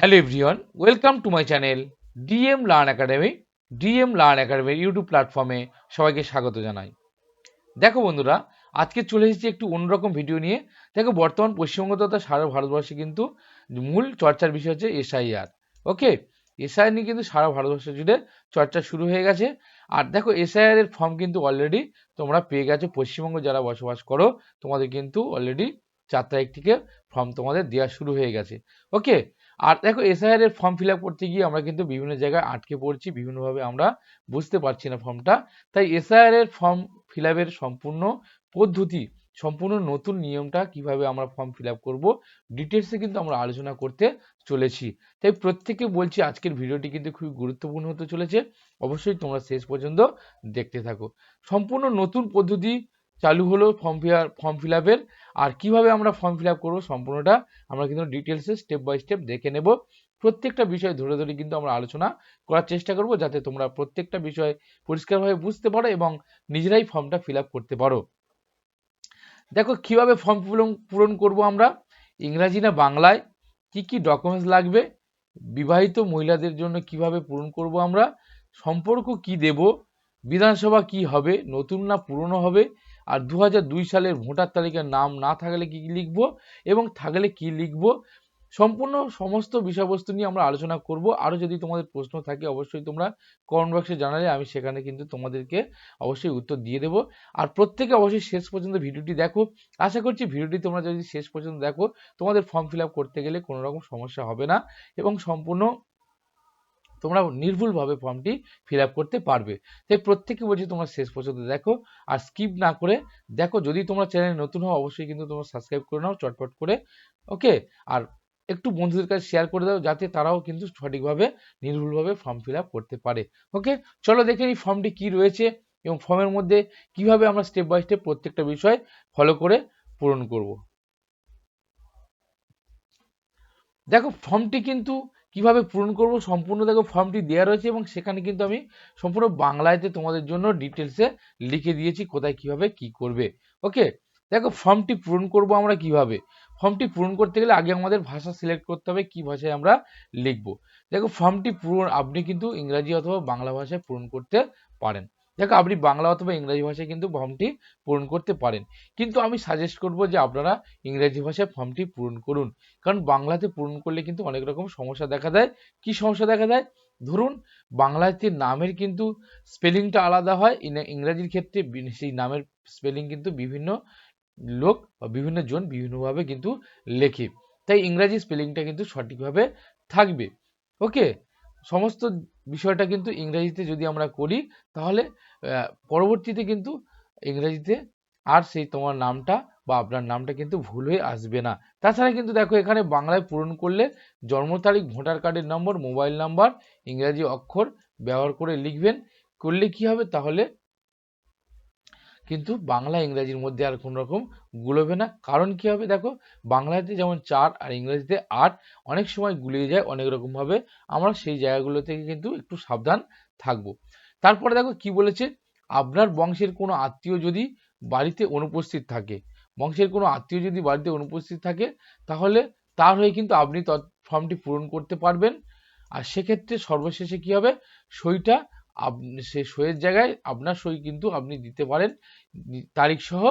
Hello everyone welcome to my channel DM learn academy DM learn একাডেমির YouTube প্ল্যাটফর্মে সবাইকে স্বাগত জানাই। দেখো বন্ধুরা, আজকে চলে এসেছি একটু অন্যরকম ভিডিও নিয়ে। দেখো, বর্তমান পশ্চিমবঙ্গ তথা সারা ভারতবর্ষে কিন্তু মূল চর্চার বিষয় হচ্ছে এসআইআর ওকে এসআইআর নিয়ে কিন্তু সারা ভারতবর্ষ জুড়ে চর্চা শুরু হয়ে গেছে। আর দেখো এসআইআর এর ফর্ম কিন্তু অলরেডি তোমরা পেয়ে গেছো। পশ্চিমবঙ্গ যারা বসবাস করো, তোমাদের কিন্তু অলরেডি চার তারিখ থেকে ফর্ম তোমাদের দেওয়া শুরু হয়ে গেছে। ওকে আর দেখো এসআইআর এর ফর্ম ফিল করতে গিয়ে আমরা কিন্তু বিভিন্ন জায়গায় আটকে পড়ছি, বিভিন্নভাবে আমরা বুঝতে পারছি না ফর্মটা তাই এসআইআর এর ফর্ম ফিল সম্পূর্ণ পদ্ধতি, সম্পূর্ণ নতুন নিয়মটা কীভাবে আমরা ফর্ম ফিল আপ করব ডিটেলসে কিন্তু আমরা আলোচনা করতে চলেছি। তাই প্রত্যেকে বলছি, আজকের ভিডিওটি কিন্তু খুবই গুরুত্বপূর্ণ হতে চলেছে। অবশ্যই তোমরা শেষ পর্যন্ত দেখতে থাকো। সম্পূর্ণ নতুন পদ্ধতি চালু হলো ফর্ম ফিল ফর্ম ফিল আপের আর কীভাবে আমরা ফর্ম ফিল আপ করব সম্পূর্ণটা আমরা কিন্তু ডিটেলসে স্টেপ বাই স্টেপ দেখে নেব। প্রত্যেকটা বিষয় ধরে ধরে কিন্তু আমরা আলোচনা করার চেষ্টা করব যাতে তোমরা প্রত্যেকটা বিষয় পরিষ্কারভাবে বুঝতে পারো এবং নিজেরাই ফর্মটা ফিল করতে পারো। দেখো কীভাবে ফর্ম পূরণ করব আমরা? ইংরাজি না বাংলায়? কি কি ডকুমেন্টস লাগবে? বিবাহিত মহিলাদের জন্য কীভাবে পূরণ করব আমরা? সম্পর্ক কি দেব? বিধানসভা কি হবে? নতুন না পুরনো হবে? আর দু হাজার দুই সালের ভোটার তালিকার নাম না থাকলে কি লিখব এবং থাকলে কি লিখব? সম্পূর্ণ সমস্ত বিষয়বস্তু নিয়ে আমরা আলোচনা করব। আরও যদি তোমাদের প্রশ্ন থাকে, অবশ্যই তোমরা কমেন্ট বক্সে জানালে, আমি সেখানে কিন্তু তোমাদেরকে অবশ্যই উত্তর দিয়ে দেবো। আর প্রত্যেকে অবশ্যই শেষ পর্যন্ত ভিডিওটি দেখো। আশা করছি ভিডিওটি তোমরা যদি শেষ পর্যন্ত দেখো, তোমাদের ফর্ম ফিল করতে গেলে কোনো রকম সমস্যা হবে না এবং সম্পূর্ণ তোমরা নির্ভুলভাবে ফর্মটি ফিল করতে পারবে। তাই প্রত্যেকে বলছি তোমরা শেষ পর্যন্ত দেখো আর স্কিপ না করে দেখো, যদি তোমরা চ্যানেলে নতুন হও, অবশ্যই কিন্তু তোমরা সাবস্ক্রাইব করে নাও, চটপট করে ওকে আর একটু বন্ধুদের কাছে শেয়ার করে দাও, যাতে তারাও কিন্তু সঠিকভাবে, নির্ভুলভাবে ফর্ম ফিল করতে পারে ওকে চলো দেখে এই ফর্মটি কি রয়েছে এবং ফর্মের মধ্যে কীভাবে আমরা স্টেপ বাই স্টেপ প্রত্যেকটা বিষয় ফলো করে পূরণ করব। দেখো ফর্মটি কিন্তু কীভাবে পূরণ করব সম্পূর্ণ দেখো ফর্মটি দেওয়া রয়েছে এবং সেখানে কিন্তু আমি সম্পূর্ণ বাংলাতে তোমাদের জন্য ডিটেলসে লিখে দিয়েছি কোথায় কীভাবে কি করবে। ওকে দেখো ফর্মটি পূরণ করব আমরা কীভাবে? ফর্মটি পূরণ করতে গেলে আগে আমাদের ভাষা সিলেক্ট করতে হবে, কি ভাষায় আমরা লিখব। দেখো ফর্মটি পূরণ, আপনি কিন্তু ইংরাজি অথবা বাংলা ভাষায় পূরণ করতে পারেন। দেখো আপনি বাংলা অথবা ইংরাজি ভাষায় কিন্তু ফর্মটি পূরণ করতে পারেন। কিন্তু আমি সাজেস্ট করব যে আপনারা ইংরাজি ভাষায় ফর্মটি পূরণ করুন। কারণ বাংলাতে পূরণ করলে কিন্তু অনেক রকম সমস্যা দেখা দেয়। কি সমস্যা দেখা দেয়? ধরুন, বাংলাতে নামের কিন্তু স্পেলিংটা আলাদা হয়। ইংরাজির ক্ষেত্রে সেই নামের স্পেলিং কিন্তু বিভিন্ন লোক বা বিভিন্ন জন বিভিন্নভাবে কিন্তু লেখে। তাই ইংরাজি স্পেলিংটা কিন্তু সঠিকভাবে থাকবে। ওকে? সমস্ত বিষয়টা কিন্তু ইংরেজিতে যদি আমরা করি, তাহলে পরবর্তীতে কিন্তু ইংরেজিতে আর সেই তোমার নামটা বা আপনার নামটা কিন্তু ভুল হয়ে আসবে না। তাছাড়া কিন্তু দেখো, এখানে বাংলায় পূরণ করলে জন্ম তারিখ, ভোটার কার্ডের নম্বর, মোবাইল নাম্বার, ইংরাজি অক্ষর ব্যবহার করে লিখবেন। করলে কি হবে? তাহলে কিন্তু বাংলা ইংরাজির মধ্যে আর কোনো রকম গুলোবে না। কারণ কি হবে দেখো, বাংলাতে যেমন চার আর ইংরেজিতে আট, অনেক সময় গুলিয়ে যায়, অনেক রকমভাবে আমরা সেই জায়গাগুলো থেকে কিন্তু একটু সাবধান থাকব। তারপরে দেখো কি বলেছে, আপনার বংশের কোনো আত্মীয় যদি বাড়িতে অনুপস্থিত থাকে, বংশের কোনো আত্মীয় যদি বাড়িতে অনুপস্থিত থাকে, তাহলে তার হয়ে কিন্তু আপনি ফর্মটি পূরণ করতে পারবেন। আর সেক্ষেত্রে সর্বশেষে কি হবে, সইটা আপনি সে সইয়ের জায়গায় আপনার সই কিন্তু আপনি দিতে পারেন তারিখ সহ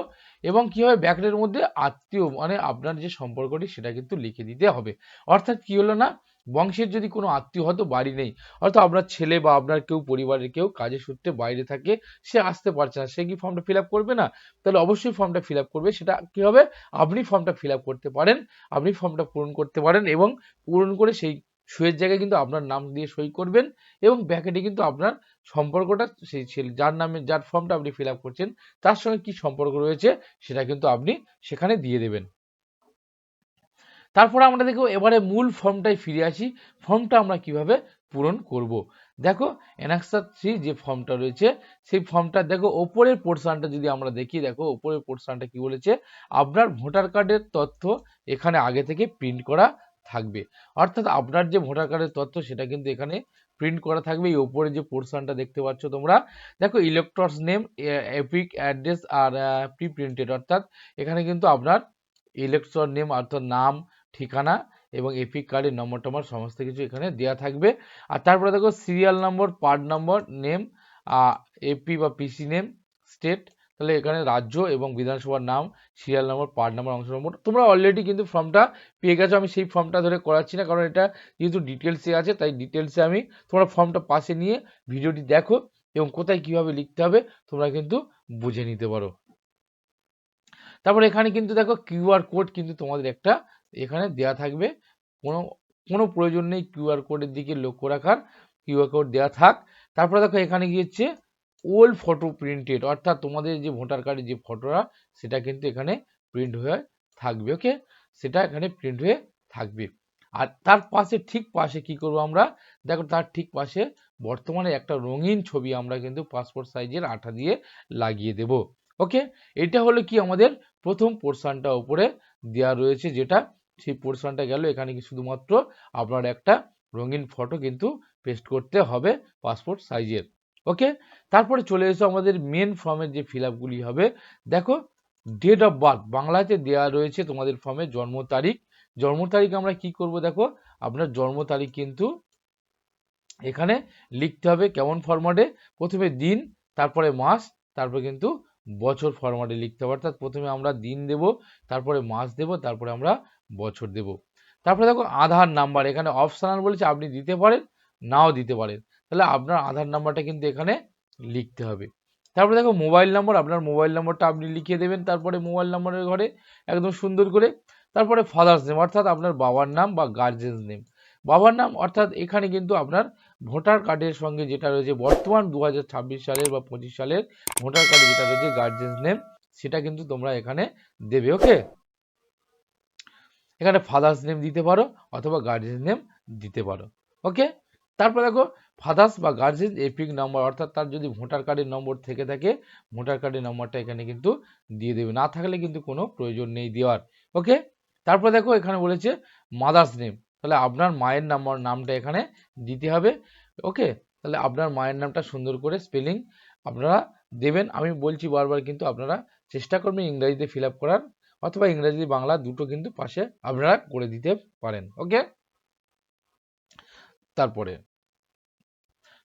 এবং কি হবে মধ্যে আত্মীয় মানে আপনার যে সম্পর্কটি সেটা কিন্তু লিখে দিতে হবে। অর্থাৎ কি হলো না? বংশের যদি কোনো আত্মীয় হয়তো বাড়ি নেই, হয়তো আপনার ছেলে বা আপনার কেউ পরিবারের কেউ কাজে সূত্রে বাইরে থাকে, সে আসতে পারছে না, সে কি ফর্মটা ফিল করবে না? তাহলে অবশ্যই ফর্মটা ফিল করবে, সেটা কি হবে? আপনি ফর্মটা ফিল করতে পারেন, আপনি ফর্মটা পূরণ করতে পারেন এবং পূরণ করে সেই সইয়ের জায়গায় কিন্তু আপনার নাম দিয়ে সই করবেন এবং ব্যাকেটে কিন্তু আপনার সম্পর্কটা সেই ছেলে, যার নামে, যার ফর্মটা আপনি ফিল করছেন, তার সঙ্গে কি সম্পর্ক রয়েছে সেটা কিন্তু আপনি সেখানে দিয়ে দেবেন তারপরে আমরা দেখো এবারে মূল ফর্মটাই ফিরে আসি ফর্মটা আমরা কীভাবে পূরণ করব। দেখো এনাক্সার থ্রি যে ফর্মটা রয়েছে, সেই ফর্মটা দেখো, ওপরের পোর্শনটা যদি আমরা দেখি, দেখো, ওপরের পোর্শনটা কি বলেছে, আপনার ভোটার কার্ডের তথ্য এখানে আগে থেকে প্রিন্ট করা থাকবে। অর্থাৎ আপনার যে ভোটার কার্ডের তথ্য সেটা কিন্তু এখানে প্রিন্ট করা থাকবে। এই ওপরে যে পোর্শনটা দেখতে পাচ্ছ তোমরা, দেখো ইলেকট্রস নেম এপিক অ্যাড্রেস আর প্রি প্রিন্টেড অর্থাৎ এখানে কিন্তু আপনার ইলেকট্রন নেম অর্থাৎ নাম, ঠিকানা এবং এপিক কার্ডের নম্বর টম্বর সমস্ত কিছু এখানে দেওয়া থাকবে। আর তারপরে দেখো serial number part number name AP বা পিসি নেম স্টেট তাহলে এখানে রাজ্য এবং বিধানসভার নাম সিরিয়াল নম্বর পার্ট নম্বর অংশ নম্বর তোমরা অলরেডি কিন্তু ফর্মটা পেয়ে গেছো। আমি সেই ফর্মটা ধরে করাচ্ছি না, কারণ এটা যেহেতু ডিটেলসে আছে, তাই ডিটেলসে আমি তোমরা ফর্মটা পাশে নিয়ে ভিডিওটি দেখো এবং কোথায় কীভাবে লিখতে হবে তোমরা কিন্তু বুঝে নিতে পারো। তারপর এখানে কিন্তু দেখো কিউআর কোড কিন্তু তোমাদের একটা এখানে দেয়া থাকবে। কোনো কোনো প্রয়োজন নেই কিউআর কোডের দিকে লক্ষ্য রাখার কিউআর কোড দেওয়া থাক। তারপরে দেখো এখানে গিয়েছে ওল্ড ফটো প্রিন্টেড অর্থাৎ তোমাদের যে ভোটার কার্ডের যে ফটোটা সেটা কিন্তু এখানে প্রিন্ট হয়ে থাকবে ওকে সেটা এখানে প্রিন্ট হয়ে থাকবে। আর তার পাশে, ঠিক পাশে কি করব আমরা? দেখো, তার ঠিক পাশে বর্তমানে একটা রঙিন ছবি আমরা কিন্তু পাসপোর্ট সাইজের আঠা দিয়ে লাগিয়ে দেব ওকে এটা হলো কি আমাদের প্রথম পোর্শনটা উপরে দেওয়া রয়েছে, যেটা সেই পোর্শনটা গেল, এখানে কি শুধুমাত্র আপনার একটা রঙিন ফটো কিন্তু পেস্ট করতে হবে পাসপোর্ট সাইজের ওকে তারপরে চলে এসো আমাদের মেন ফর্মের যে ফিল আপগুলি হবে। দেখো ডেট অফ বার্থ বাংলাতে দেওয়া রয়েছে তোমাদের ফর্মে জন্ম তারিখ। জন্ম তারিখ আমরা কি করব দেখো? আপনার জন্ম তারিখ কিন্তু এখানে লিখতে হবে কেমন ফরম্যাটে প্রথমে দিন, তারপরে মাস, তারপরে কিন্তু বছর ফরম্যাটে লিখতে হবে। অর্থাৎ প্রথমে আমরা দিন দেব, তারপরে মাস দেব, তারপরে আমরা বছর দেব। তারপরে দেখো, আধার নাম্বার এখানে অপশনাল বলেছে, আপনি দিতে পারেন, নাও দিতে পারেন। তাহলে আপনার আধার নাম্বারটা কিন্তু এখানে লিখতে হবে। তারপরে দেখো মোবাইল নম্বর আপনার মোবাইল নম্বরটা আপনি লিখে দেবেন, তারপরে মোবাইল নম্বরের ঘরে একদম সুন্দর করে, তারপরে ফাদার্স নেম অর্থাৎ আপনার বাবার নাম বা গার্জেন্স নেম বাবার নাম, অর্থাৎ এখানে কিন্তু আপনার ভোটার কার্ডের সঙ্গে যেটা রয়েছে, বর্তমান দু হাজার ছাব্বিশ সালের বা পঁচিশ সালের ভোটার কার্ডে যেটা রয়েছে গার্জেন্স নেম সেটা কিন্তু তোমরা এখানে দেবে ওকে এখানে ফাদার্স নেম দিতে পারো, অথবা গার্জেন্স নেম দিতে পারো ওকে তারপর দেখো ফাদার্স বা গার্জেন এপিক নাম্বার, অর্থাৎ তার যদি ভোটার কার্ডের নম্বর থেকে থাকে, ভোটার কার্ডের নম্বরটা এখানে কিন্তু দিয়ে দেবে। না থাকলে কিন্তু কোনো প্রয়োজন নেই দেওয়ার। ওকে? তারপর দেখো এখানে বলেছে মাদার্স নেম। তাহলে আপনার মায়ের নাম্বার, নামটা এখানে দিতে হবে। ওকে? তাহলে আপনার মায়ের নামটা সুন্দর করে স্পেলিং আপনারা দেবেন। আমি বলছি বারবার কিন্তু আপনারা চেষ্টা করবেন ইংরাজিতে ফিল করার, অথবা ইংরাজি বাংলা দুটো কিন্তু পাশে আপনারা করে দিতে পারেন। ওকে? তারপরে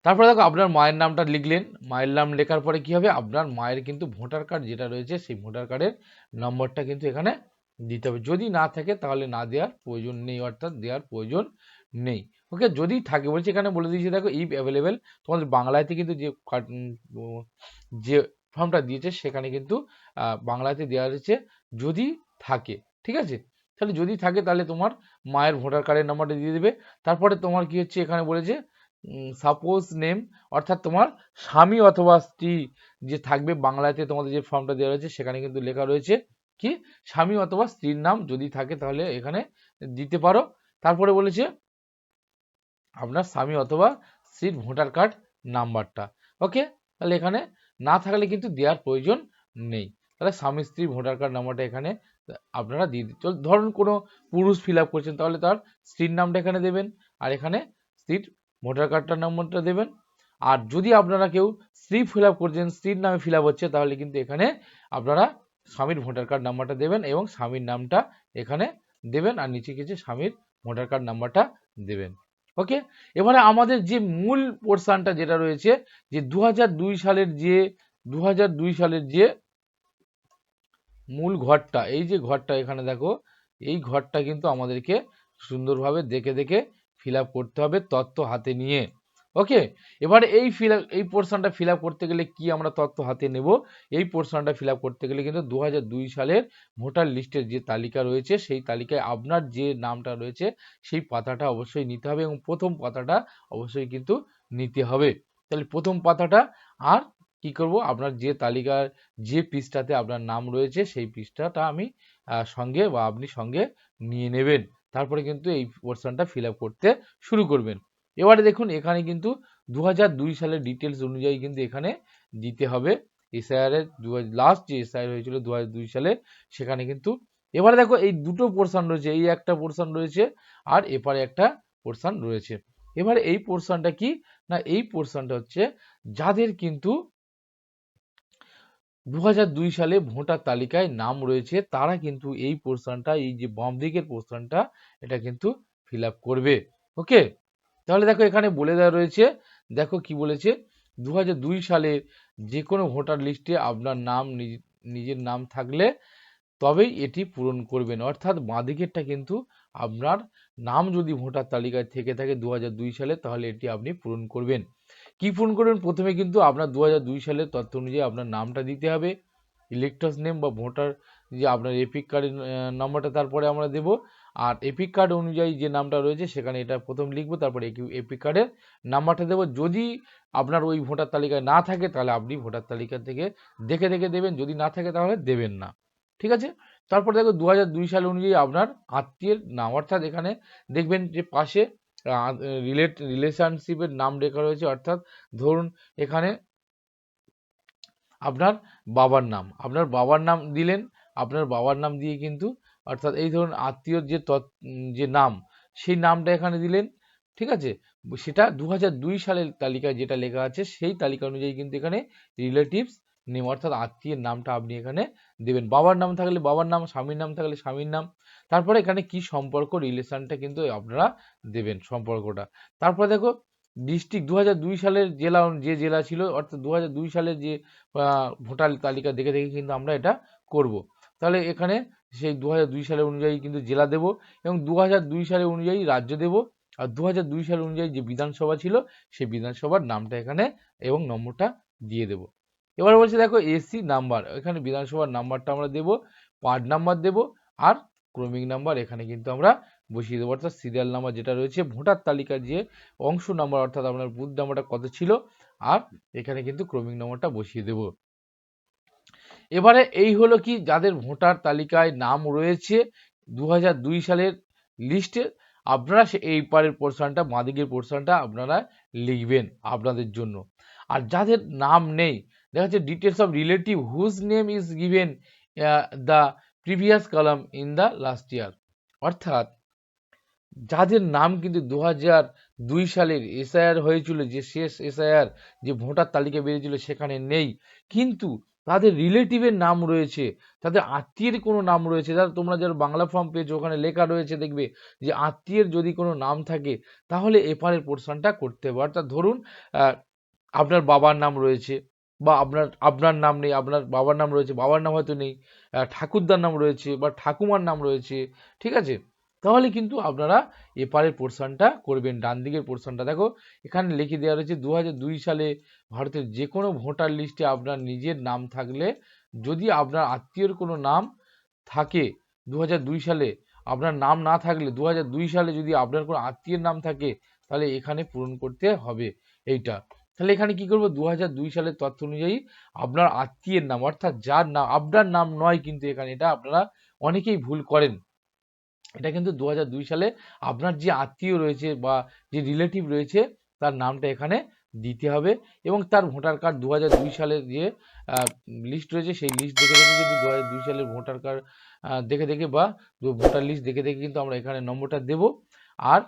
তারপরে দেখো আপনার মায়ের নামটা লিখলেন। মায়ের নাম লেখার পরে কি হবে? আপনার মায়ের কিন্তু ভোটার কার্ড যেটা রয়েছে, সেই ভোটার কার্ডের নম্বরটা কিন্তু এখানে দিতে হবে। যদি না থাকে তাহলে না দেওয়ার প্রয়োজন নেই, অর্থাৎ দেওয়ার প্রয়োজন নেই। ওকে, যদি থাকে, বলছি এখানে বলে দিয়েছি, দেখো ইফ অ্যাভেলেবেল তোমাদের বাংলাতে কিন্তু যে যে ফর্মটা দিয়েছে, সেখানে কিন্তু বাংলাতে দেওয়া রয়েছে, যদি থাকে, ঠিক আছে? তাহলে যদি থাকে, তাহলে তোমার মায়ের ভোটার কার্ডের নাম্বারটা দিয়ে দেবে। তারপরে তোমার কি হচ্ছে, এখানে বলেছে সাপোজ নেম অর্থাৎ তোমার স্বামী অথবা স্ত্রী যে থাকবে, বাংলাতে তোমাদের যে ফর্মটা দেওয়া রয়েছে, সেখানে কিন্তু লেখা রয়েছে কি? স্বামী অথবা স্ত্রীর নাম যদি থাকে তাহলে এখানে দিতে পারো। তারপরে বলেছে আপনার স্বামী অথবা স্ত্রীর ভোটার কার্ড নাম্বারটা। ওকে তাহলে এখানে না থাকলে কিন্তু দেওয়ার প্রয়োজন নেই। তাহলে স্বামী, স্ত্রী, ভোটার কার্ড নাম্বারটা এখানে আপনারা দিয়ে দিন ধরুন কোনো পুরুষ ফিল করছেন, তাহলে তার স্ত্রীর নামটা এখানে দেবেন। আর এখানে স্ত্রীর ভোটার কার্ডটার নম্বরটা দেবেন। আর যদি আপনারা কেউ স্ত্রী ফিল আপ করছেন স্ত্রীর নামে ফিল আপ হচ্ছে, তাহলে কিন্তু এখানে আপনারা স্বামীর ভোটার কার্ড নাম্বারটা দেবেন এবং স্বামীর নামটা এখানে দেবেন আর নিচে কিছু স্বামীর ভোটার কার্ড নাম্বারটা দেবেন। ওকে? এবারে আমাদের যে মূল পোর্শনটা যেটা রয়েছে, যে দু হাজার দুই সালের যে দু হাজার দুই সালের যে মূল ঘরটা, এই যে ঘরটা এখানে দেখো, এই ঘরটা কিন্তু আমাদেরকে সুন্দরভাবে দেখে দেখে ফিল আপ করতে হবে তত্ত্ব হাতে নিয়ে। ওকে এবারে এই ফিল এই পোর্শনটা ফিল করতে গেলে কি আমরা তথ্য হাতে নেব? এই পোর্শনটা ফিল করতে গেলে কিন্তু দু হাজার দুই সালের ভোটার লিস্টের যে তালিকা রয়েছে, সেই তালিকায় আপনার যে নামটা রয়েছে, সেই পাতাটা অবশ্যই নিতে হবে এবং প্রথম পাতাটা অবশ্যই কিন্তু নিতে হবে। তাহলে প্রথম পাতাটা আর কি করব? আপনার যে তালিকার যে পৃষ্ঠাতে আপনার নাম রয়েছে, সেই পৃষ্ঠাটা আমি সঙ্গে বা আপনি সঙ্গে নিয়ে নেবেন। তারপরে কিন্তু এই পোর্শনটা ফিল করতে শুরু করবেন। এবারে দেখুন, এখানে কিন্তু দু দুই সালের ডিটেলস অনুযায়ী কিন্তু এখানে দিতে হবে। এসআইআর এর লাস্ট যে এসআইআর হয়েছিল দু দুই সালে, সেখানে কিন্তু এবারে দেখো, এই দুটো পোর্শন রয়েছে, এই একটা পোর্শন রয়েছে আর এপারে একটা পোর্শন রয়েছে। এবারে এই পোর্শনটা কি? না, এই পোর্শনটা হচ্ছে যাদের কিন্তু দু হাজার দুই সালে ভোটার তালিকায় নাম রয়েছে, তারা কিন্তু এই পোর্শনটা, এই যে বাম দিকের পোর্শনটা, এটা কিন্তু ফিল করবে। ওকে তাহলে দেখো এখানে বলে দেওয়া রয়েছে, দেখো কি বলেছে দু হাজার দুই সালে যে কোনো ভোটার লিস্টে আপনার নাম, নিজ- নিজের নাম থাকলে তবেই এটি পূরণ করবেন। অর্থাৎ বাঁদিকেরটা কিন্তু আপনার নাম যদি ভোটার তালিকায় থেকে থাকে দু হাজার দুই সালে, তাহলে এটি আপনি পূরণ করবেন। কি পূরণ করবেন? প্রথমে কিন্তু আপনার দু হাজার দুই সালের তথ্য অনুযায়ী আপনার নামটা দিতে হবে ইলেকট্রস নেম বা ভোটার যে আপনার এপিক কার্ডের নাম্বারটা তারপরে আমরা দেব, আর এপিক কার্ড অনুযায়ী যে নামটা রয়েছে সেখানে এটা প্রথম লিখব, তারপরে এপিক কার্ডের নাম্বারটা দেবো। যদি আপনার ওই ভোটার তালিকায় না থাকে, তাহলে আপনি ভোটার তালিকা থেকে দেখে দেখে দেবেন, যদি না থাকে তাহলে দেবেন না। ঠিক আছে? তারপর দেখো দু হাজার দুই সাল অনুযায়ী আপনার আত্মীয়ের নাম, অর্থাৎ এখানে দেখবেন যে পাশে রিলেট রিলেশনশিপের নাম লেখা রয়েছে, অর্থাৎ ধরুন এখানে আপনার বাবার নাম, আপনার বাবার নাম দিলেন, আপনার বাবার নাম দিয়ে কিন্তু, অর্থাৎ এই ধরুন আত্মীয়র যে যে নাম, সেই নামটা এখানে দিলেন, ঠিক আছে? সেটা দু হাজার দুই সালের তালিকায় যেটা লেখা আছে, সেই তালিকা অনুযায়ী কিন্তু এখানে রিলেটিভস নেম অর্থাৎ আত্মীয়ের নামটা আপনি এখানে দেবেন। বাবার নাম থাকলে বাবার নাম, স্বামীর নাম থাকলে স্বামীর নাম তারপরে এখানে কি সম্পর্ক রিলেশনটা কিন্তু আপনারা দেবেন সম্পর্কটা। তারপরে দেখো ডিস্ট্রিক্ট দু হাজার দুই সালের জেলা যে জেলা ছিল, অর্থাৎ দু হাজার দুই সালের যে ভোটার তালিকা দেখে দেখে কিন্তু আমরা এটা করব। তাহলে এখানে সেই দু হাজার দুই সালের অনুযায়ী কিন্তু জেলা দেব এবং দু হাজার দুই সালের অনুযায়ী রাজ্য দেব। আর দু হাজার দুই সাল অনুযায়ী যে বিধানসভা ছিল, সেই বিধানসভার নামটা এখানে এবং নম্বরটা দিয়ে দেব। এবার বলছে দেখো এসি নাম্বার এখানে বিধানসভার নাম্বারটা আমরা দেব পার্ট নাম্বার দেব, আর ক্রমিক নাম্বার, এখানে কিন্তু আমরা বসিয়ে দেবো। অর্থাৎ সিরিয়াল নাম্বার যেটা রয়েছে, ভোটার তালিকার যে অংশ নাম্বার অর্থাৎ আপনার বুথ নাম্বারটা কত ছিল, আর এখানে কিন্তু ক্রমিক নাম্বারটা বসিয়ে দেব। এবারে এই হলো কি, যাদের ভোটার তালিকায় নাম রয়েছে দু হাজার দুই সালের লিস্টে আপনারা এই পারের পোর্শনটা বাঁদিকের পোর্শনটা আপনারা লিখবেন আপনাদের জন্য। আর যাদের নাম নেই, দেখা যাচ্ছে details of relative whose name is given the previous column in the last year অর্থাৎ, যাদের নাম কিন্তু দু হাজার দুই সালের এসআইআর হয়েছিল, যে শেষ এসআইআর যে ভোটার তালিকা বেরিয়েছিল, সেখানে নেই। কিন্তু তাদের রিলেটিভের নাম রয়েছে, তাদের আত্মীয়ের কোনো নাম রয়েছে। যারা তোমরা যারা বাংলা ফর্ম পেয়েছ, ওখানে লেখা রয়েছে দেখবে যে আত্মীয়ের যদি কোনো নাম থাকে, তাহলে এপারের পোর্শনটা করতে হবে। অর্থাৎ ধরুন আপনার বাবার নাম রয়েছে বা আপনার আপনার নাম নেই, আপনার বাবার নাম রয়েছে, বাবার নাম হয়তো নেই ঠাকুরদার নাম রয়েছে বা ঠাকুমার নাম রয়েছে, ঠিক আছে? তাহলে কিন্তু আপনারা এপারের পোর্শনটা করবেন ডান দিকের পোর্শনটা দেখো, এখানে লিখে দেওয়া রয়েছে দু হাজার দুই সালে ভারতের যে কোনো ভোটার লিস্টে আপনার নিজের নাম থাকলে, যদি আপনার আত্মীয়র কোনো নাম থাকে দু হাজার দুই সালে, আপনার নাম না থাকলে দু হাজার দুই সালে যদি আপনার কোনো আত্মীয়ের নাম থাকে, তাহলে এখানে পূরণ করতে হবে এইটা। তাহলে এখানে কি করব? দু সালের তথ্য অনুযায়ী আপনার আত্মীয়ের নাম, অর্থাৎ যার নাম, আপনার নাম নয় কিন্তু এখানে, এটা আপনারা অনেকেই ভুল করেন। এটা কিন্তু দু হাজার দুই সালে আপনার যে আত্মীয় রয়েছে বা যে রিলেটিভ রয়েছে, তার নামটা এখানে দিতে হবে এবং তার ভোটার কার্ড দু হাজার দুই সালের যে লিস্ট রয়েছে, সেই লিস্ট দেখে দেখে কিন্তু দু হাজার দুই সালের ভোটার কার্ড দেখে দেখে বা ভোটার লিস্ট দেখে দেখে কিন্তু আমরা এখানে নম্বরটা দেব। আর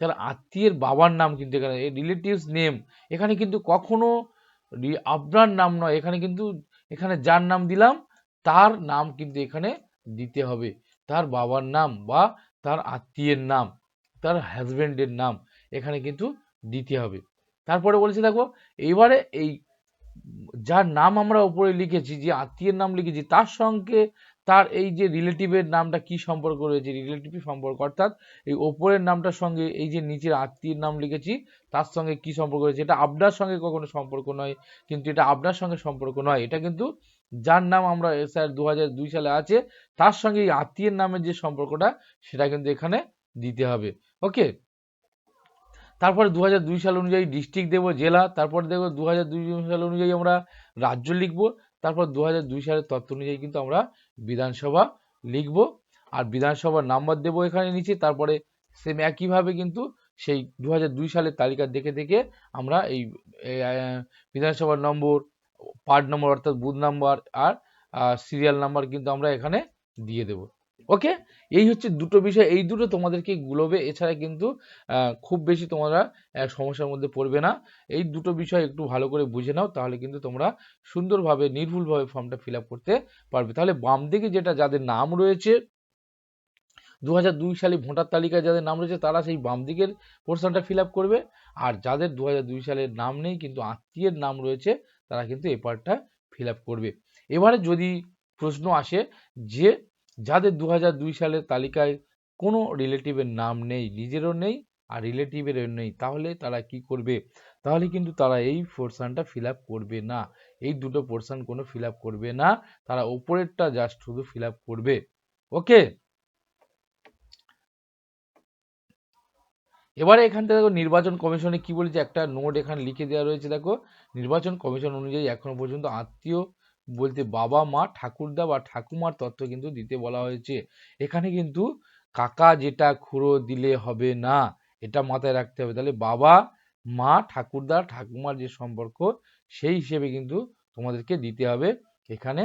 তার আত্মীয়ের বাবার নাম কিন্তু এখানে রিলেটিভস নেম এখানে কিন্তু কখনো আপনার নাম নয়, এখানে কিন্তু, এখানে যার নাম দিলাম, তার নাম কিন্তু এখানে দিতে হবে। তার বাবার নাম বা তার আত্মীয়ের নাম, তার হাজবেন্ডের নাম এখানে কিন্তু দিতে হবে। তারপরে বলেছি দেখো এইবারে এই, যার নাম আমরা উপরে লিখেছি, যে আত্মীয়ের নাম লিখেছি, তার সঙ্গে তার এই যে রিলেটিভের নামটা কি সম্পর্ক রয়েছে রিলেটিভ সম্পর্ক, অর্থাৎ এই ওপরের নামটার সঙ্গে এই যে নিচের আত্মীয়ের নাম লিখেছি, তার সঙ্গে কি সম্পর্ক রয়েছে? এটা আপনার সঙ্গে কখনো সম্পর্ক নয়, কিন্তু এটা আপনার সঙ্গে সম্পর্ক নয়। এটা কিন্তু যার নাম আমরা স্যার দু দুই সালে আছে, তার সঙ্গে এই আত্মীয়ের নামের যে সম্পর্কটা, সেটা কিন্তু এখানে দিতে হবে। ওকে তারপরে দু দুই সাল অনুযায়ী ডিস্ট্রিক্ট দেবো, জেলা, তারপর দেখব দু দুই সাল অনুযায়ী আমরা রাজ্য লিখব তারপর দু দুই সালের তথ্য অনুযায়ী কিন্তু আমরা বিধানসভা লিখব। আর বিধানসভার নাম্বার দেবো এখানে নিচে তারপরে সেম একইভাবে কিন্তু সেই দু সালের তালিকা দেখে দেখে আমরা এই, বিধানসভার নম্বর পার্ট নম্বর অর্থাৎ বুথ নাম্বার আর সিরিয়াল নাম্বার কিন্তু আমরা এখানে দিয়ে দেব। ওকে এই হচ্ছে দুটো বিষয়। এই দুটো তোমাদেরকে গুলোবে। এছাড়া কিন্তু খুব বেশি তোমরা সমস্যার মধ্যে পড়বে না। এই দুটো বিষয় একটু ভালো করে বুঝে নাও, তাহলে কিন্তু তোমরা সুন্দরভাবে, নির্ভুলভাবে ফর্মটা ফিল করতে পারবে। তাহলে বাম দিকে যেটা যাদের নাম রয়েছে দু হাজার দুই সালে ভোটার তালিকায় যাদের নাম রয়েছে, তারা সেই বাম দিকের পোর্শনটা ফিল করবে। আর যাদের দু হাজার দুই সালের নাম নেই, কিন্তু আত্মীয়ের নাম রয়েছে, তারা কিন্তু এ পার্টটা ফিল করবে। এবারে যদি প্রশ্ন আসে যে যাদের দু দুই সালের তালিকায় কোনো রিলেটিভের নাম নেই, নিজেরও নেই আর রিলেটিভেরও নেই, তাহলে তারা কি করবে? তাহলে কিন্তু তারা এই পোর্শনটা ফিল করবে না। এই দুটো পোর্শন কোনো ফিল করবে না, তারা ওপরেরটা জাস্ট শুধু ফিল করবে। ওকে? এবারে এখান থেকে দেখো, নির্বাচন কমিশনে কি বলেছে? একটা নোট এখানে লিখে দেওয়া রয়েছে, দেখো। নির্বাচন কমিশন অনুযায়ী এখনও পর্যন্ত আত্মীয় বলতে বাবা, মা, ঠাকুরদা বা ঠাকুমার তত্ত্ব কিন্তু দিতে বলা হয়েছে। এখানে কিন্তু কাকা যেটা খুঁড়ো দিলে হবে না, এটা মাথায় রাখতে হবে। তাহলে বাবা, মা, ঠাকুরদা, ঠাকুমার যে সম্পর্ক, সেই হিসেবে কিন্তু তোমাদেরকে দিতে হবে। এখানে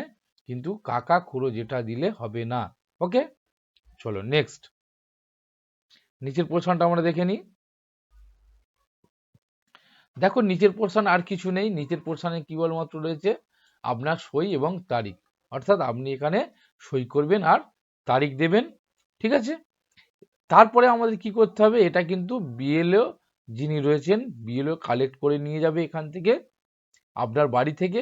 কিন্তু কাকা, খুঁড়ো যেটা দিলে হবে না। ওকে? চলো নেক্সট নিচের পোর্শনটা আমরা দেখে নিই। দেখো, নিচের পোর্শন আর কিছু নেই। নিচের পোর্শনে কি মাত্র রয়েছে? আপনার সই এবং তারিখ। অর্থাৎ আপনি এখানে সই করবেন আর তারিখ দেবেন, ঠিক আছে? তারপরে আমাদের কি করতে হবে, এটা কিন্তু বিএলও যিনি রয়েছেন বিএলও কালেক্ট করে নিয়ে যাবে এখান থেকে, আপনার বাড়ি থেকে।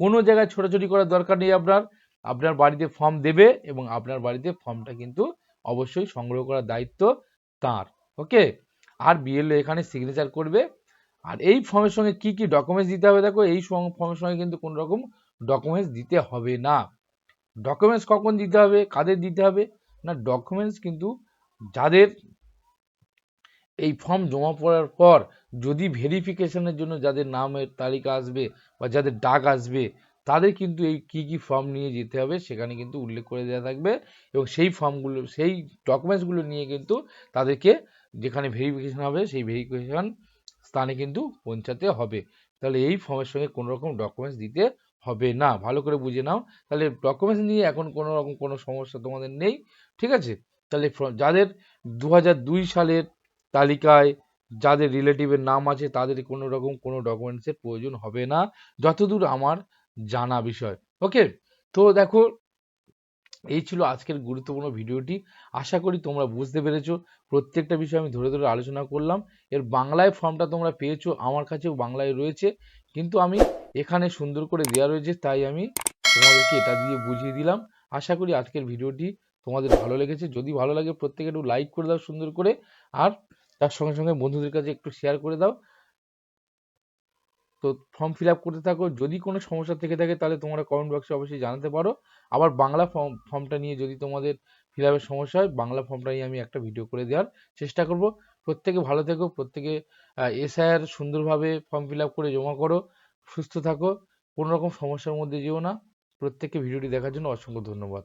কোনো জায়গায় ছোটাছুটি করার দরকার নেই আপনার আপনার বাড়িতে ফর্ম দেবে এবং আপনার বাড়িতে ফর্মটা কিন্তু অবশ্যই সংগ্রহ করার দায়িত্ব তার ওকে আর বিএলও এখানে সিগনেচার করবে। আর এই ফর্মের সঙ্গে কি কি ডকুমেন্টস দিতে হবে? দেখো, এই ফর্মের সঙ্গে কিন্তু কোনো রকম ডকুমেন্টস দিতে হবে না। ডকুমেন্টস কখন দিতে হবে? কাদের দিতে হবে? না ডকুমেন্টস কিন্তু যাদের এই ফর্ম জমা পড়ার পর যদি ভেরিফিকেশনের জন্য যাদের নামের তালিকা আসবে বা যাদের ডাক আসবে, তাদের কিন্তু এই কি কি ফর্ম নিয়ে যেতে হবে সেখানে কিন্তু উল্লেখ করে দেওয়া থাকবে এবং সেই ফর্মগুলো সেই ডকুমেন্টসগুলো নিয়ে কিন্তু তাদেরকে যেখানে ভেরিফিকেশন হবে সেই ভেরিফিকেশন স্থানে কিন্তু পৌঁছাতে হবে। তাহলে এই ফর্মের সঙ্গে কোনো রকম ডকুমেন্টস দিতে হবে না। ভালো করে বুঝে নাও। তাহলে ডকুমেন্টস নিয়ে এখন কোনো রকম কোনো সমস্যা তোমাদের নেই, ঠিক আছে? তাহলে যাদের দু হাজার দুই সালের তালিকায় যাদের রিলেটিভের নাম আছে, তাদের কোনো রকম কোনো ডকুমেন্টসের প্রয়োজন হবে না। যতদূর আমার জানা বিষয় ওকে তো দেখো এই ছিল আজকের গুরুত্বপূর্ণ ভিডিওটি। আশা করি তোমরা বুঝতে পেরেছ। প্রত্যেকটা বিষয় আমি ধরে ধরে আলোচনা করলাম। এর বাংলায় ফর্মটা তোমরা পেয়েছ, আমার কাছেও বাংলায় রয়েছে। কিন্তু আমি এখানে সুন্দর করে দেওয়া রয়েছে, তাই আমি তোমাদেরকে এটা দিয়ে বুঝিয়ে দিলাম। আশা করি আজকের ভিডিওটি তোমাদের ভালো লেগেছে। যদি ভালো লাগে প্রত্যেকে একটু লাইক করে দাও সুন্দর করে। আর তার সঙ্গে সঙ্গে বন্ধুদের কাছে একটু শেয়ার করে দাও। তো ফর্ম ফিল আপ করতে থাকো। যদি কোনো সমস্যা থেকে থাকে, তাহলে তোমরা কমেন্ট বক্সে অবশ্যই জানাতে পারো। আবার বাংলা ফর্ম ফর্মটা নিয়ে যদি তোমাদের ফিল আপের সমস্যা হয়, বাংলা ফর্মটা নিয়ে আমি একটা ভিডিও করে দেওয়ার চেষ্টা করব। প্রত্যেকে ভালো থেকো, প্রত্যেকে এসআইআর সুন্দরভাবে ফর্ম ফিল আপ করে জমা করো, সুস্থ থাকো। কোনো রকম সমস্যার মধ্যে যেও না। প্রত্যেককে ভিডিওটি দেখার জন্য অসংখ্য ধন্যবাদ।